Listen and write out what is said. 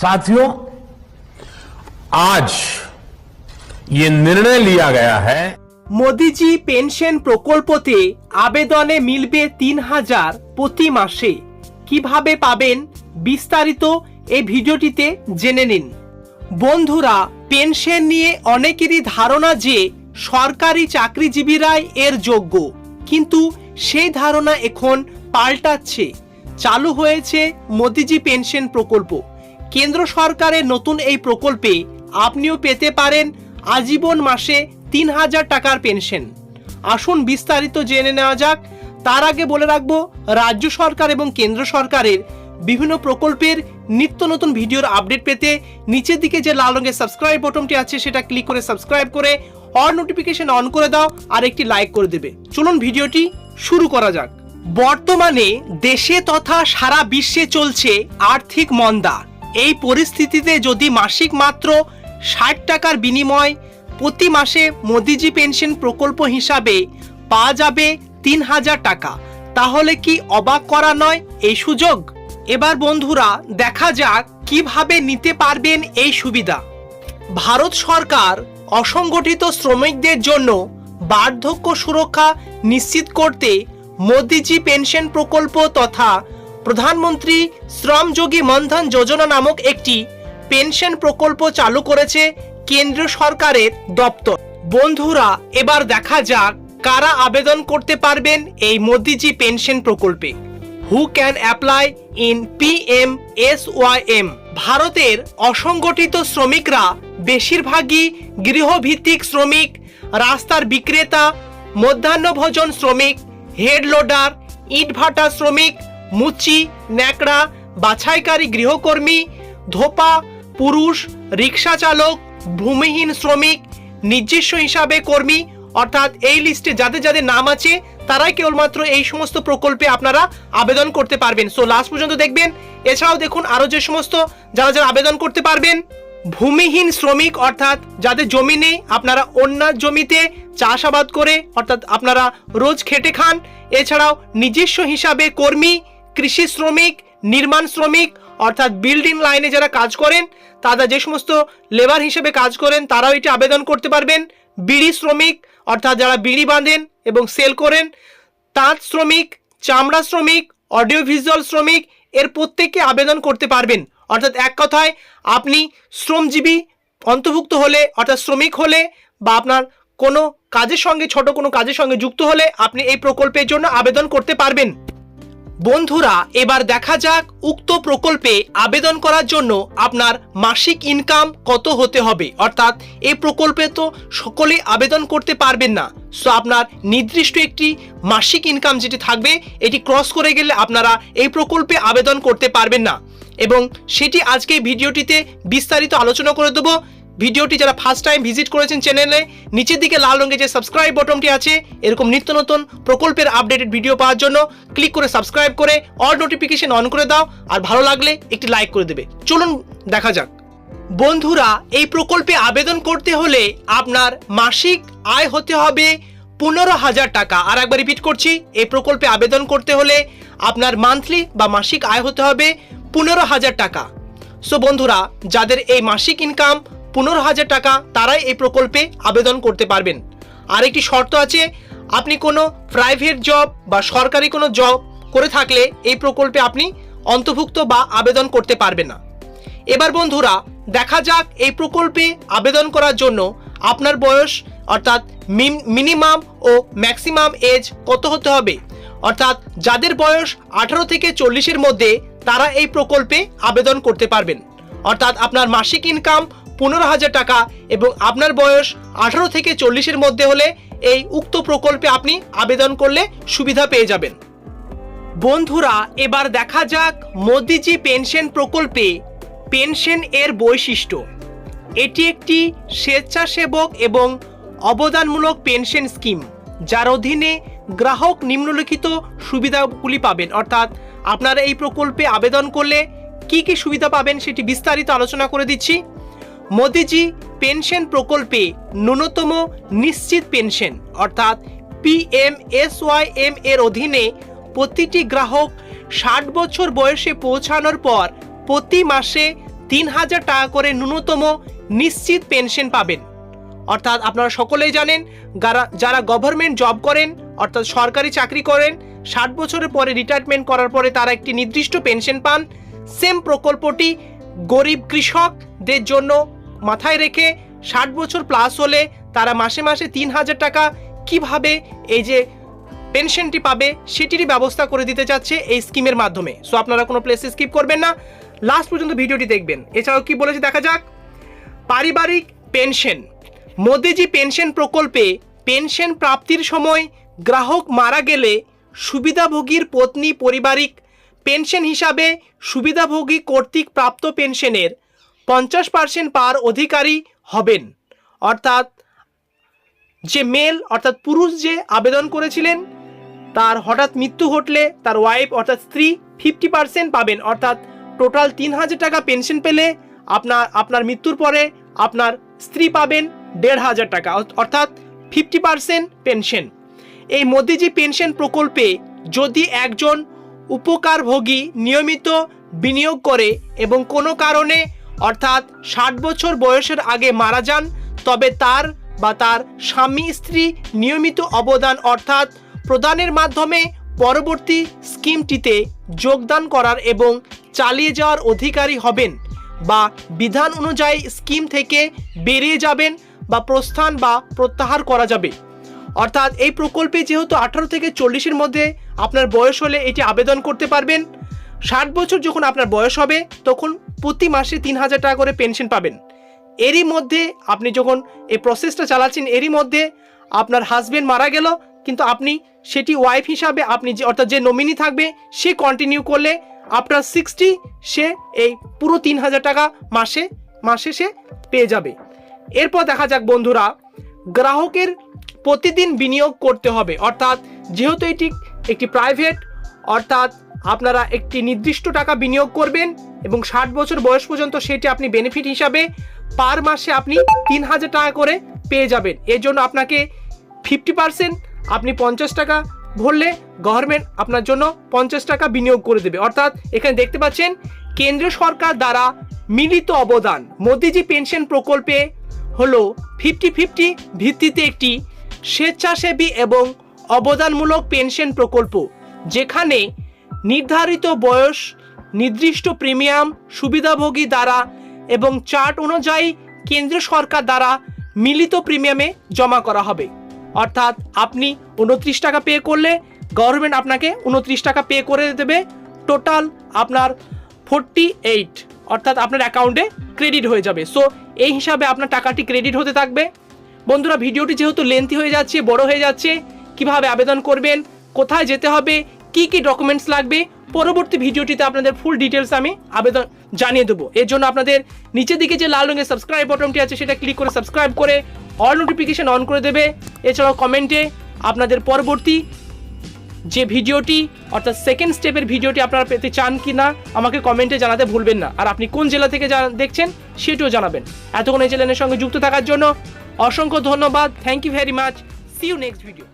साथियों आज ये निर्णय लिया गया है মোদিজি পেনশন প্রকল্পতে আবেদনে মিলবে তিন হাজার প্রতি মাসে কিভাবে পাবেন বিস্তারিত এই ভিডিওটিতে জেনে নিন বন্ধুরা পেনশন নিয়ে অনেকেরই ধারণা যে সরকারি চাকরিজীবীরাই এর যোগ্য কিন্তু সেই ধারণা এখন পাল্টাচ্ছে চালু হয়েছে মোদিজি পেনশন প্রকল্প কেন্দ্র সরকারের নতুন এই প্রকল্পে আপনিও পেতে পারেন আজীবন মাসে তিন হাজার টাকার পেনশন। আসুন বিস্তারিত জেনে নেওয়া যাক। তার আগে বলে রাখব, রাজ্য সরকার এবং কেন্দ্র সরকারের বিভিন্ন প্রকল্পের নিত্য নতুন ভিডিওর আপডেট পেতে নিচের দিকে যে লাল রঙের সাবস্ক্রাইব বটনটি আছে সেটা ক্লিক করে সাবস্ক্রাইব করে অল নোটিফিকেশন অন করে দাও আর একটি লাইক করে দেবে। চলুন ভিডিওটি শুরু করা যাক। বর্তমানে দেশে তথা সারা বিশ্বে চলছে আর্থিক মন্দা। এই পরিস্থিতিতে যদি মাসিক মাত্র ষাট টাকার বিনিময় প্রতি মাসে মোদিজি পেনশন প্রকল্প হিসাবে পাওয়া যাবে তিন হাজার টাকা, তাহলে কি অবাক করা নয় এই সুযোগ? এবার বন্ধুরা, দেখা যাক কীভাবে নিতে পারবেন এই সুবিধা। ভারত সরকার অসংগঠিত শ্রমিকদের জন্য বার্ধক্য সুরক্ষা নিশ্চিত করতে মোদিজি পেনশন প্রকল্প তথা প্রধানমন্ত্রী শ্রমযোগী মনধন যোজনা নামক একটি পেনশন প্রকল্প চালু করেছে কেন্দ্র সরকারের দপ্তর। বন্ধুরা, এবার দেখা যাক কারা আবেদন করতে পারবেন এই মোদিজি পেনশন প্রকল্পে। Who can apply in P M S Y M ভারতের অসংগঠিত শ্রমিকরা বেশিরভাগই গৃহভিত্তিক শ্রমিক, রাস্তার বিক্রেতা, মধ্যাহ্নভোজন শ্রমিক হেড লোডার ইটভাটা শ্রমিক মুচি, ন্যাকড়া, বাছাইকারী গৃহকর্মী, ধোপা, পুরুষ রিক্সা চালক ভূমিহীন শ্রমিক, নিজস্ব হিসাবে কর্মী, অর্থাৎ এই লিস্টে যাদের যাদের নাম আছে, তারাই কেবলমাত্র এই সমস্ত প্রকল্পে আপনারা আবেদন করতে পারবেন। সো লাস্ট পর্যন্ত দেখবেন। এছাড়াও দেখুন আরও যে সমস্ত যারা যারা আবেদন করতে পারবেন, ভূমিহীন শ্রমিক, অর্থাৎ যাদের জমি নেই, আপনারা অন্য জমিতে চাষাবাদ করে, অর্থাৎ আপনারা রোজ খেটে খান। এছাড়াও নিজস্ব হিসাবে কর্মী কৃষি শ্রমিক, নির্মাণ শ্রমিক, অর্থাৎ বিল্ডিং লাইনে যারা কাজ করেন, তারা যে সমস্ত লেবার হিসেবে কাজ করেন, তারাও এটি আবেদন করতে পারবেন। বিড়ি শ্রমিক, অর্থাৎ যারা বিড়ি বাঁধেন এবং সেল করেন, তাঁত শ্রমিক, চামড়া শ্রমিক অডিও ভিজুয়াল শ্রমিক, এর প্রত্যেককে আবেদন করতে পারবেন। অর্থাৎ এক কথায়, আপনি শ্রমজীবী, অন্তর্ভুক্ত হলে, অর্থাৎ শ্রমিক হলে, বা আপনার কোনো কাজের সঙ্গে, ছোট কোনো কাজের সঙ্গে যুক্ত হলে, আপনি এই প্রকল্পের জন্য আবেদন করতে পারবেন। বন্ধুরা, এবার দেখা যাক উক্ত প্রকল্পে আবেদন করার জন্য আপনার মাসিক ইনকাম কত হতে হবে। অর্থাৎ এই প্রকল্পে তো সকলেই আবেদন করতে পারবেন না। সো আপনার নির্দিষ্ট একটি মাসিক ইনকাম যেটি থাকবে, এটি ক্রস করে গেলে আপনারা এই প্রকল্পে আবেদন করতে পারবেন না। এবং সেটি আজকে ভিডিওটিতে বিস্তারিত আলোচনা করে দেবো। ভিডিওটি যারা ফার্স্ট টাইম ভিজিট করেছেন চ্যানেলে নিচের দিকে লাল রঙের যে সাবস্ক্রাইব বটনটি আছে, এরকম নিত্য নতুন প্রকল্পের আপডেটেড ভিডিও পাওয়ার জন্য ক্লিক করে সাবস্ক্রাইব করে অল নোটিফিকেশন অন করে দাও, আর ভালো লাগলে একটি লাইক করে দেবে। চলুন দেখা যাক। বন্ধুরা, এই প্রকল্পে আবেদন করতে হলে আপনার মাসিক আয় হতে হবে পনেরো হাজার টাকা। আর একবার রিপিট করছি, এই প্রকল্পে আবেদন করতে হলে আপনার মান্থলি বা মাসিক আয় হতে হবে পনেরো হাজার টাকা। সো বন্ধুরা, যাদের এই মাসিক ইনকাম পনেরো হাজার টাকা তারাই এই প্রকল্পে আবেদন করতে পারবেন। আর একটি শর্ত আছে, আপনি কোনো প্রাইভেট জব বা সরকারি কোনো জব করে থাকলে এই প্রকল্পে আপনি অন্তর্ভুক্ত বা আবেদন করতে পারবেন না। এবার বন্ধুরা, দেখা যাক এই প্রকল্পে আবেদন করার জন্য আপনার বয়স, অর্থাৎ মিনিমাম ও ম্যাক্সিমাম এজ কত হতে হবে? অর্থাৎ যাদের বয়স আঠারো থেকে চল্লিশের মধ্যে তারা এই প্রকল্পে আবেদন করতে পারবেন। অর্থাৎ আপনার মাসিক ইনকাম পনেরো হাজার টাকা এবং আপনার বয়স আঠারো থেকে চল্লিশের মধ্যে হলে এই উক্ত প্রকল্পে আপনি আবেদন করলে সুবিধা পেয়ে যাবেন। বন্ধুরা, এবার দেখা যাক মোদিজি পেনশন প্রকল্পে পেনশন এর বৈশিষ্ট্য। এটি একটি স্বেচ্ছাসেবক এবং অবদানমূলক পেনশন স্কিম, যার অধীনে গ্রাহক নিম্নলিখিত সুবিধাগুলি পাবেন। অর্থাৎ আপনারা এই প্রকল্পে আবেদন করলে কি কি সুবিধা পাবেন সেটি বিস্তারিত আলোচনা করে দিচ্ছি। মোদিজি পেনশন প্রকল্পে ন্যূনতম নিশ্চিত পেনশন, অর্থাৎ পিএমএসওয়াইএম এর অধীনে প্রতিটি গ্রাহক ষাট বছর বয়সে পৌঁছানোর পর প্রতি মাসে তিন হাজার টাকা করে ন্যূনতম নিশ্চিত পেনশন পাবেন। অর্থাৎ আপনারা সকলেই জানেন যারা যারা গভর্নমেন্ট জব করেন, অর্থাৎ সরকারি চাকরি করেন, ষাট বছরের পরে রিটায়ারমেন্ট করার পরে তারা একটি নির্দিষ্ট পেনশন পান। সেম প্রকল্পটি গরিব কৃষকদের জন্য মাথায় রেখে ষাট বছর প্লাস হলে তারা মাসে মাসে তিন হাজার টাকা কীভাবে এই যে পেনশনটি পাবে সেটিরই ব্যবস্থা করে দিতে চাচ্ছে এই স্কিমের মাধ্যমে। সো আপনারা কোনো প্লেসে স্কিপ করবেন না। লাস্ট পর্যন্ত ভিডিওটি দেখবেন। এছাড়াও কি বলেছে দেখা যাক। পারিবারিক পেনশন মোদিজি পেনশন প্রকল্পে পেনশন প্রাপ্তির সময় গ্রাহক মারা গেলে সুবিধাভোগীর পত্নী পারিবারিক পেনশন হিসাবে সুবিধাভোগী কর্তৃক প্রাপ্ত পেনশনের পঞ্চাশ পার্সেন্ট পার অধিকারী হবেন। অর্থাৎ যে মেল অর্থাৎ পুরুষ যে আবেদন করেছিলেন, তার হঠাৎ মৃত্যু ঘটলে তার ওয়াইফ অর্থাৎ স্ত্রী ফিফটি পার্সেন্ট পাবেন। অর্থাৎ টোটাল তিন হাজার টাকা পেনশন পেলে আপনার আপনার মৃত্যুর পরে আপনার স্ত্রী পাবেন দেড় হাজার টাকা। অর্থাৎ ফিফটি পার্সেন্ট পেনশন এই মোদিজি পেনশন প্রকল্পে যদি একজন উপকারভোগী নিয়মিত বিনিয়োগ করে এবং কোনো কারণে অর্থাৎ ষাট বছর বয়সের আগে মারা যান, তবে তার বা তার স্বামী স্ত্রী নিয়মিত অবদান অর্থাৎ প্রদানের মাধ্যমে পরবর্তী স্কিমটিতে যোগদান করার এবং চালিয়ে যাওয়ার অধিকারী হবেন বা বিধান অনুযায়ী স্কিম থেকে বেরিয়ে যাবেন বা প্রস্থান বা প্রত্যাহার করা যাবে। অর্থাৎ এই প্রকল্পে যেহেতু আঠারো থেকে চল্লিশের মধ্যে আপনার বয়স হলে এটি আবেদন করতে পারবেন। ষাট বছর যখন আপনার বয়স হবে, তখন প্রতি মাসে তিন হাজার টাকা করে পেনশন পাবেন। এরই মধ্যে আপনি যখন এই প্রসেসটা চালাচ্ছেন, এরই মধ্যে আপনার হাজবেন্ড মারা গেল, কিন্তু আপনি সেটি ওয়াইফ হিসাবে আপনি যে, অর্থাৎ যে নমিনি থাকবে, সে কন্টিনিউ করলে আপনার সিক্সটি সে এই পুরো তিন হাজার টাকা মাসে মাসে সে পেয়ে যাবে। এরপর দেখা যাক বন্ধুরা, গ্রাহকের প্রতিদিন বিনিয়োগ করতে হবে। অর্থাৎ যেহেতু এটি একটি প্রাইভেট অর্থাৎ আপনারা একটি নির্দিষ্ট টাকা বিনিয়োগ করবেন এবং ষাট বছর বয়স পর্যন্ত সেটি আপনি বেনিফিট হিসাবে পার মাসে আপনি তিন হাজার টাকা করে পেয়ে যাবেন। এর জন্য আপনাকে ফিফটি পার্সেন্ট আপনি পঞ্চাশ টাকা ভরলে গভর্নমেন্ট আপনার জন্য পঞ্চাশ টাকা বিনিয়োগ করে দেবে। অর্থাৎ এখানে দেখতে পাচ্ছেন, কেন্দ্রীয় সরকার দ্বারা মিলিত অবদান। মোদিজি পেনশন প্রকল্পে হলো ফিফটি ফিফটি ভিত্তিতে একটি স্বেচ্ছাসেবী এবং অবদানমূলক পেনশন প্রকল্প, যেখানে নির্ধারিত বয়স, নির্দিষ্ট প্রিমিয়াম, সুবিধাভোগী দ্বারা এবং চার্ট অনুযায়ী কেন্দ্র সরকার দ্বারা মিলিত প্রিমিয়ামে জমা করা হবে। অর্থাৎ আপনি উনত্রিশ টাকা পে করলে গভর্নমেন্ট আপনাকে উনত্রিশ টাকা পে করে দেবে। টোটাল আপনার ফোরটি এইট অর্থাৎ আপনার অ্যাকাউন্টে ক্রেডিট হয়ে যাবে। সো এই হিসাবে আপনার টাকাটি ক্রেডিট হতে থাকবে। বন্ধুরা, ভিডিওটি যেহেতু লেন্থি হয়ে যাচ্ছে, বড় হয়ে যাচ্ছে, কীভাবে আবেদন করবেন, কোথায় যেতে হবে কি কি ডকুমেন্টস লাগবে? পরবর্তী ভিডিওটিতে আপনাদের ফুল ডিটেলস আমি আবেদন জানিয়ে দেবো। এর জন্য আপনাদের নিচের দিকে যে লাল রঙের সাবস্ক্রাইব বটনটি আছে, সেটা ক্লিক করে সাবস্ক্রাইব করে অল নোটিফিকেশন অন করে দেবে। এছাড়াও কমেন্টে আপনাদের পরবর্তী যে ভিডিওটি, অর্থাৎ সেকেন্ড স্টেপের ভিডিওটি আপনারা পেতে চান কি না আমাকে কমেন্টে জানাতে ভুলবেন না। আর আপনি কোন জেলা থেকে দেখছেন, সেটিও জানাবেন। এতক্ষণ এই চ্যানেলের সঙ্গে যুক্ত থাকার জন্য অসংখ্য ধন্যবাদ। Thank you very much see you next video